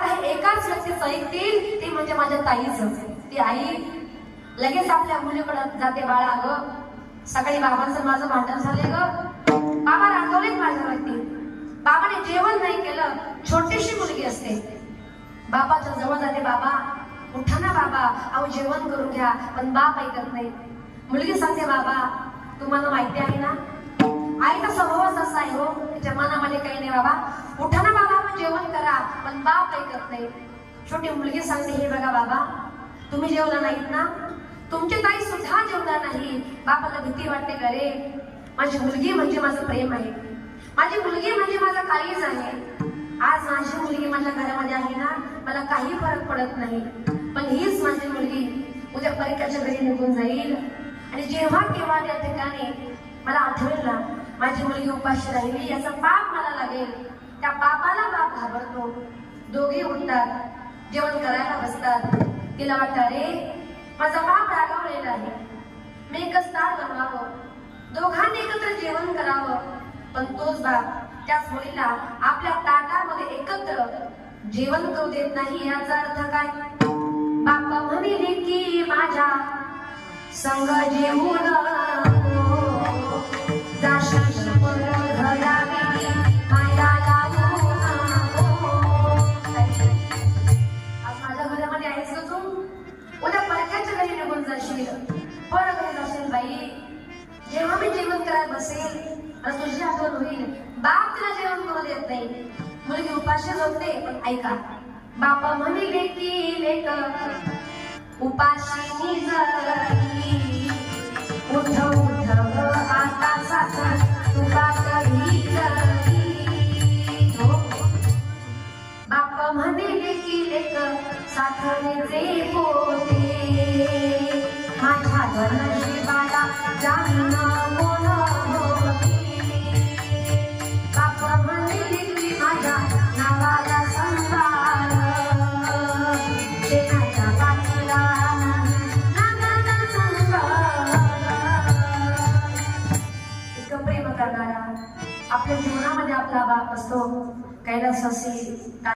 एकाच व्यक्तीचं ऐकतील ती म्हणजे माझ्या ताईच. ती आई लगेच आपल्या मुलीकडे जाते बाळा ग सकाळी बाबांचं माझं भांडण झाले ग. बाबा रागवलेत माझ्यावरती. बाबाने जेवण नाही केलं छोटीशी मुलगी असते. बाबाच्या जवळ जाते बाबा. उठा ना बाबा अहो जेवण करून घ्या पण बाप ऐकत नाही. मुलगी सांगते बाबा तुम्हाला माहिती आहे ना? आईचा स्वभावच असा आहे हो. तिच्या मनामध्ये काही नाही बाबा. उठा ना बाबा करा पण बाप ऐकत नाही. छोटी मुलगी सांगते हे बघा बाबा तुम्ही जेवला नाहीत ना? तुमची ताई सुद्धा जेवणार नाही. बापाला भीती वाटते का रे? माझी मुलगी म्हणजे माझं प्रेम आहे. माझी मुलगी म्हणजे माझं काहीच आहे. आज माझी मुलगी माझ्या घरामध्ये आहे ना मला काही फरक पडत नाही. पण हीच माझी मुलगी. उद्या परीक्षाच्या घरी निघून जाईल. आणि जेव्हा केव्हा त्या ठिकाणी मला आठवेल ना माझी मुलगी उपाशी राहिली याचा पाप मला लागेल. त्या बापाला बाप घाबरतो. दोघे उठतात जेवण करायला बसतात. तिला वाटतं अरे माझा बाप रागावलेला आहे. मी एकच तार बनवावं दोघांनी एकत्र जेवण करावं. पण तोच बाप त्याच मुलीला आपल्या ताटामध्ये एकत्र जेवण करू देत नाही याचा अर्थ काय? बाप्पा म्हणले की माझ्या संग जेवून मी जेवण बसेल तर तुझी आठवण होईल. बाप तिला जेवण करू देत नाही. मुलगी उपाशी झोपते पण ऐका. बापा म्हणले की लेक उपाशी निजली उठ उठ आता सासर तुका कधी हो. म्हणले की लेक साखरेचे पोते. माझ्या धनशिबाला आपल्या जीवनामध्ये आपला बाप असतो. कैलासासी